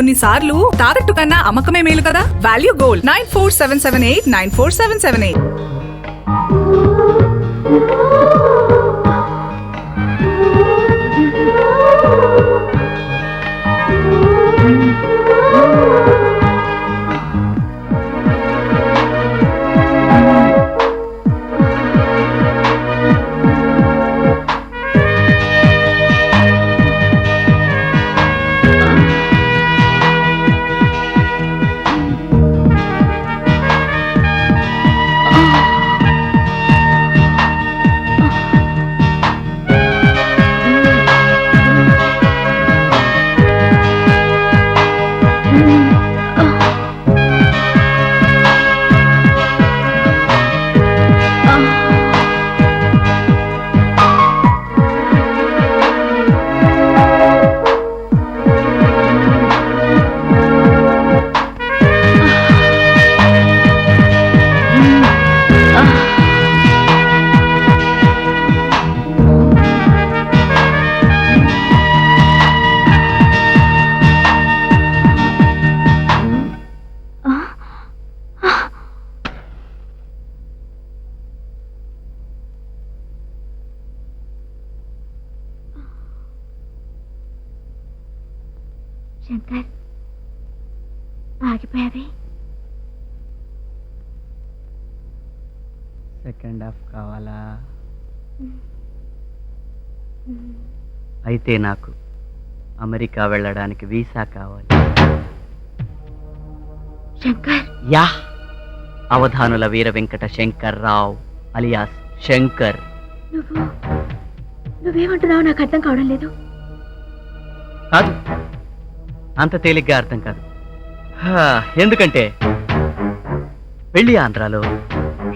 కొన్నిసార్లు తాకట్టు కన్నా అమ్మకమే మేలు కదా? Value gold nine four seven seven eight nine four seven seven eight Shankar ఆగిపోయావి? Second half కావాలా? అయితే నాకు అమెరికా వెళ్ళడానికి వీసా కావాలి. శంకర్? యా! అవధానుల వీర వెంకట శంకర్ రావ్ అలియాస్ శంకర్. నువ్వు నువ్వేమంటున్నావు నాకు అర్థం కావడం లేదు. కాదు. అంత తేలిగ్గా అర్థం కాదు. ఎందుకంటే పెళ్ళి ఆంధ్రాలో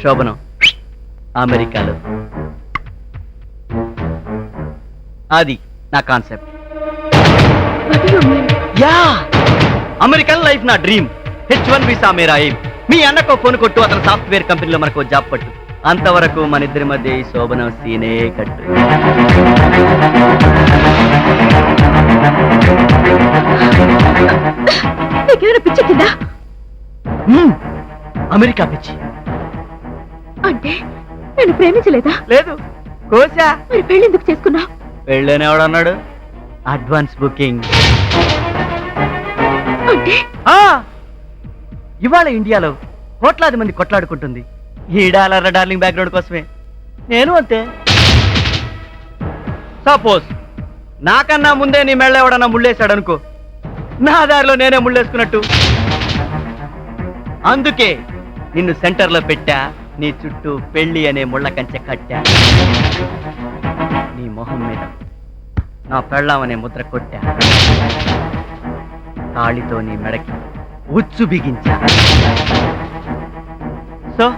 శోభనం అమెరికాలో. అది నా కాన్సెప్ట్. యా అమెరికన్ లైఫ్ నా డ్రీమ్. హెచ్ వన్ వీసా మేరా ఎయిమ్. మీ అన్నకో ఫోన్ కొట్టు అతను సాఫ్ట్వేర్ కంపెనీలో మనకు జాబ్ పట్టు. అంతవరకు మన ఇద్దరి మధ్య ఈ శోభనం సీనే కట్టు. నీకేమైనా పిచ్చి కిందా. అమెరికా పిచ్చి. అంటే నేను ప్రేమించలేదా? లేదు. కోసా మరి పెళ్ళి ఎందుకు చేసుకున్నా? పెళ్ళని ఎవడన్నాడు అడ్వాన్స్ బుకింగ్. అంటే? ఆ! ఇవాళ ఇండియాలో కోట్లాది మంది కొట్లాడుకుంటుంది. ఈ డాలర్ డార్లింగ్ బ్యాక్గ్రౌండ్ కోసమే. నేను అంతే. సపోజ్ నాకన్నా ముందే నీ మెళ్ళ ఎవడన్నా ముళ్ళేశాడు అనుకో నా దారిలో నేనే ముళ్ళేసుకున్నట్టు. అందుకే నిన్ను సెంటర్లో పెట్టా నీ చుట్టూ పెళ్ళి అనే ముళ్ళ కంచె కట్టా. నీ మొహం మీద నా పెళ్ళాం అనే ముద్ర కొట్టా. తాళితో నీ మెడకి ఉచ్చు బిగించా. సో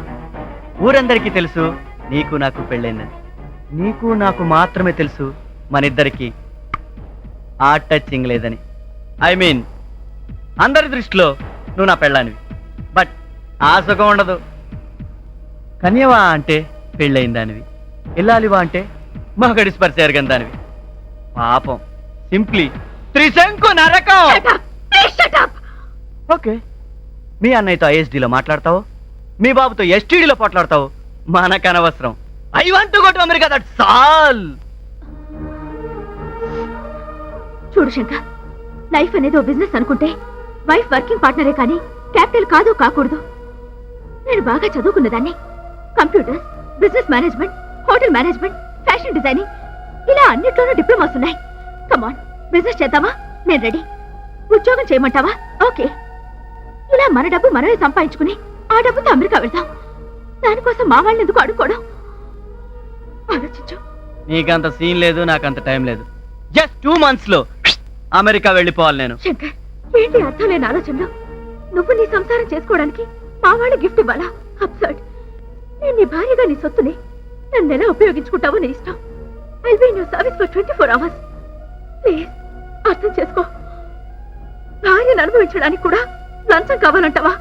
ఊరందరికీ తెలుసు నీకు నాకు పెళ్ళైందని నీకు నాకు మాత్రమే తెలుసు మన ఇద్దరికి ఆ టచింగ్ లేదని. ఐ మీన్ అందరి దృష్టిలో నువ్వు నా పెళ్ళానివి. బట్ ఆ సుఖం ఉండదు. కన్యవా అంటే పెళ్ళయిందానివి ఇల్లాలివా అంటే మగడి స్పర్శ ఎరగందానివి. పాపం సింప్లీ త్రిశంకు నరకం! ఓకే మీ అన్నయ్యతో ఐఎస్డీలో మాట్లాడతావు? మీ బాబుతో ఎస్టీడీలో పోట్లాడతావు? మనకు అనవసరం. I want to go to America that's all! చూడు శంకర్ లైఫ్ అనేది ఓ బిజినెస్ అనుకుంటే వైఫ్ వర్కింగ్ పార్ట్నరే కానీ క్యాపిటల్ కాదు కాకూడదు. నేను బాగా చదువుకున్నదాన్ని computers business management hotel management fashion designing ఇలా అన్నిట్లోనూ డిప్లొమాస్ ఉన్నాయి. కమాన్ బిజినెస్ చేద్దామా? నేను రెడీ. ఉద్యోగం చేయమంటావా? ఓకే. ఇలా మన డబ్బు మనమే సంపాదించుకుని ఆ డబ్బుతో అమెరికా వెళ్దాం. దానికోసం మా వాళ్ళని ఎందుకు అడుక్కోవడం? ఆలోచించు. నీకంత సీన్ లేదు నాకంత టైం లేదు. జస్ట్ టూ మంత్స్లో అమెరికా వెళ్ళిపోవాలి నేను. శంకర్ ఏంటి అర్థం లేని ఆలోచనలో? నువ్వు నీ సంసారం చేసుకోవడానికి మా వాళ్ళు గిఫ్ట్ ఇవ్వాలా? అబ్సర్డ్. నేను నీ భార్యగా నీ సొత్తుని నన్ను ఎలా ఉపయోగించుకుంటావో నీ ఇష్టం. I be new service for twenty four hours please అర్థం చేసుకో. భార్యను అనుభవించడానికి కూడా లంచం కావాలంటావా!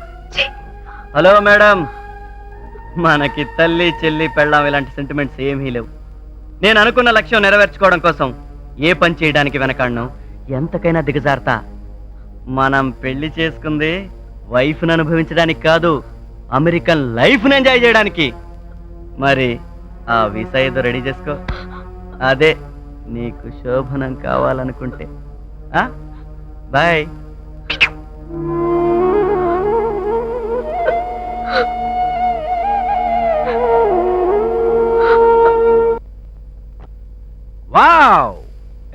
Hello madam. మనకి తల్లి చెల్లి పెళ్ళాం ఇలాంటి సెంటిమెంట్స్ ఏమీ లేవు. నేను అనుకున్న లక్ష్యం నెరవేర్చుకోవడం కోసం ఏ పని చేయడానికి వెనకాడను? ఎంతకైనా దిగజారుతా. మనం పెళ్ళి చేసుకుంది వైఫ్ను అనుభవించడానికి కాదు అమెరికన్ లైఫ్ను ఎంజాయ్ చేయడానికి. మరి ఆ వీసా ఏదో రెడీ చేసుకో. అదే నీకు శోభనం కావాలనుకుంటే. బాయ్.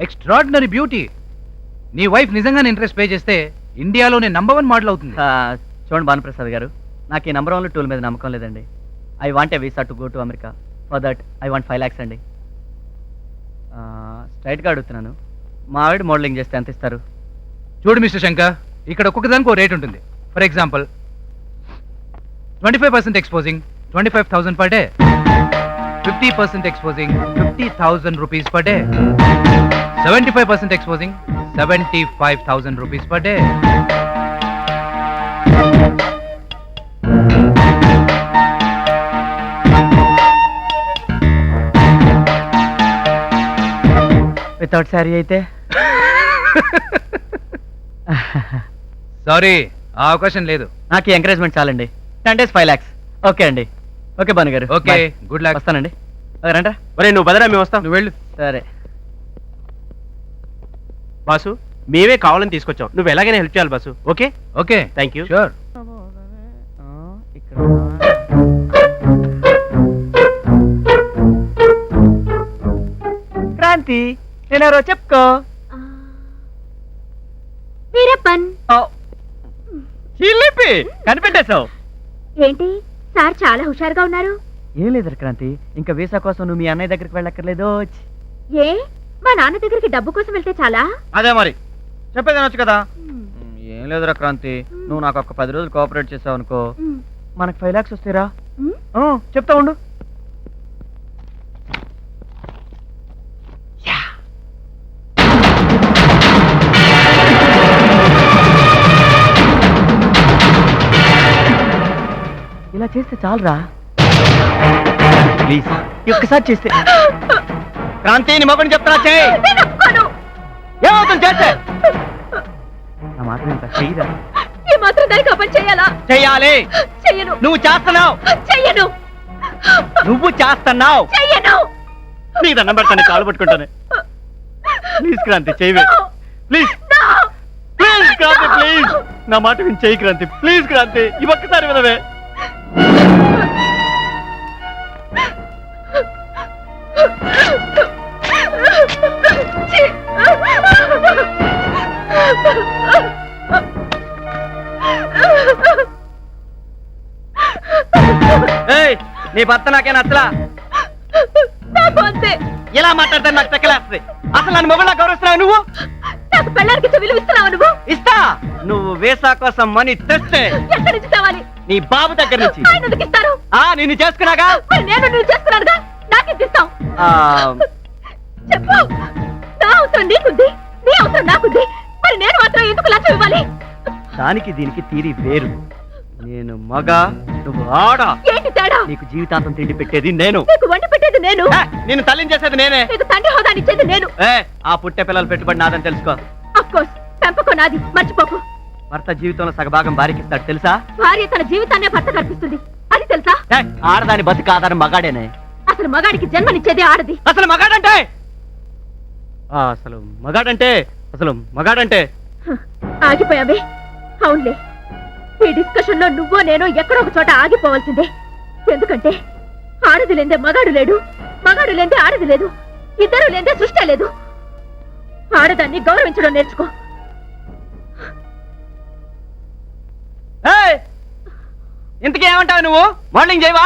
Extraordinary beauty. నీ వైఫ్ నిజంగానే ఇంట్రెస్ట్ పే చేస్తే ఇండియాలోనే నంబర్ వన్ మోడల్ అవుతుంది. చూడండి భానుప్రసాద్ గారు నాకు ఈ నంబర్ వన్ టూల్ మీద నమ్మకం లేదండి. I want a visa to go to America for that I want five lakhs అండి. స్ట్రైట్గా అడుగుతున్నాను. మా ఆవిడ మోడలింగ్ చేస్తే ఎంత ఇస్తారు? చూడు మిస్టర్ శంకర్ ఇక్కడ ఒక్కొక్క దానికి రేట్ ఉంటుంది. For example twenty five percent exposing twenty five thousand per day fifty percent exposing fifty thousand rupees per day seventy five percent exposing seventy five thousand rupees per day without sari అయితే? Sorry ఆ అవకాశం లేదు. నాకు encouragement చాలండి. Ten days five lakhs okay అండి. Okay Bhanu garu. Okay Bye. Good luck వస్తానండి. రండ్రా ఒరే నువ్వు బదరా మేము వస్తాం. నువ్వు వెళ్ళు. సరే. బాసు మేమే కావాలని తీసుకొచ్చాం. నువ్వు ఎలాగైనా హెల్ప్ చేయాలి boss. Okay okay thank you sure ఇక్కడ క్రాంతి నేనెవరో చెప్పుకో. వీరప్పన్. చిల్లిపి కనిపెట్టేశావు. ఏంటి సార్ చాలా హుషారుగా ఉన్నారు. ఏం లేదు క్రాంతి ఇంకా వీసా కోసం నువ్వు మీ అన్నయ్య దగ్గరికి వెళ్ళక్కర్లేదు. ఏ? మా నాన్న దగ్గరికి డబ్బు కోసం వెళ్తే చాలా? అదే మరి. చెప్పేది అనొచ్చు కదా? ఏం లేదురా క్రాంతి. నువ్వు నాకు ఒక పది రోజులు కోఆపరేట్ చేసావు అనుకో మనకు ఫైవ్ లాక్స్ వస్తాయిరా. చెప్తా ఉండు. ఇలా చేస్తే చాలరా. ప్లీజ్. ఒక్కసారి చేస్తే. క్రాంతి నీ మొక్కని చెప్తా చేయి. ఏమవుతుంది చేస్తే. నా మాట వింటా చెయ్యరా? ఈ మాత్రం దానికి అపని చెయ్యాలి? చెయ్యను. నువ్వు చేస్తున్నావు. చెయ్యను. నువ్వు చేస్తున్నావు. చెయ్యను. నీ దండం పెడతాను కాలు పట్టుకుంటాను. ప్లీజ్ క్రాంతి చేయవే ప్లీజ్! Please Kranti please. నా మాట విని చేయి క్రాంతి. ప్లీజ్ క్రాంతి ఈ ఒక్కసారి వినవే. ఏయ్ నీ భర్త నాకే నచ్చలా? నాకు అంతే. ఇలా మాట్లాడితే నాకు తెక్కలేస్తుంది? అసలు నన్ను మొబైల్ గౌరవిస్తున్నావు నువ్వు? నాకు పెళ్ళానికి ఇచ్చే విలువ ఇస్తున్నావా నువ్వు? ఇస్తా! నువ్వు వేసా కోసం మనీ తెస్తే ఎక్కడి నుంచి తేవాలి? నీ బాబు దగ్గర నుంచి. ఆయన ఎందుకు ఇస్తారు? ఆ నిన్ను చేసుకున్నాగా? మరి నేను నువ్వు చేసుకున్నానుగా? నాకెంత ఇస్తాం ఆ, చెప్పు. నా అవసరం నీకుంది. నీ అవసరం నాకుంది. మరి నేను మాత్రం ఎందుకు లంచం ఇవ్వాలి? దానికి దీనికి తీరి వేరు. నేను మగ నువ్వు ఆడ. ఏంటి తేడా? నీకు జీవితాంతం తిండి పెట్టేది నేను. నీకు వండి పెట్టేది నేను? ఏ, నిన్ను తల్లించేసేది నేనే. నీకు తండ్రి హోదాని ఇచ్చేది నేను. ఏ ఆ పుట్టే పిల్లలు పెట్టుబడి నాదని తెలుసుకో. అఫ్ కోర్స్ పెంపకం నాది. మర్చిపోకు. భర్త జీవితంలో సగభాగం భార్యకిస్తాడు తెలుసా? భార్య తన జీవితాన్నే భర్త కల్పిస్తుంది అది తెలుసా? ఏ, ఆడదాని బతుకు ఆధారం మగాడేనే. అసలు మగాడికి జన్మనిచ్చేది ఆడది. అసలు మగాడంటే? ఆ, అసలు మగాడంటే అసలు మగాడంటే. హ, ఆగిపోయావే. అవునులే. ఈ డిస్కషన్లో నువ్వో నేను ఎక్కడో ఒక చోట ఆగిపోవాల్సిందే. ఎందుకంటే ఆడది లేదే మగాడు లేడు మగాడు లేదే ఆడది లేదు ఇద్దరు లేదే సృష్టి లేదు. ఆడదాన్ని గౌరవించడం నేర్చుకో. ఏయ్! ఇంతకీ ఏమంటావు నువ్వు? మార్నింగ్ చేయవా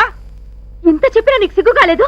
ఇంత చెప్పినా నీకు సిగ్గు కాలేదు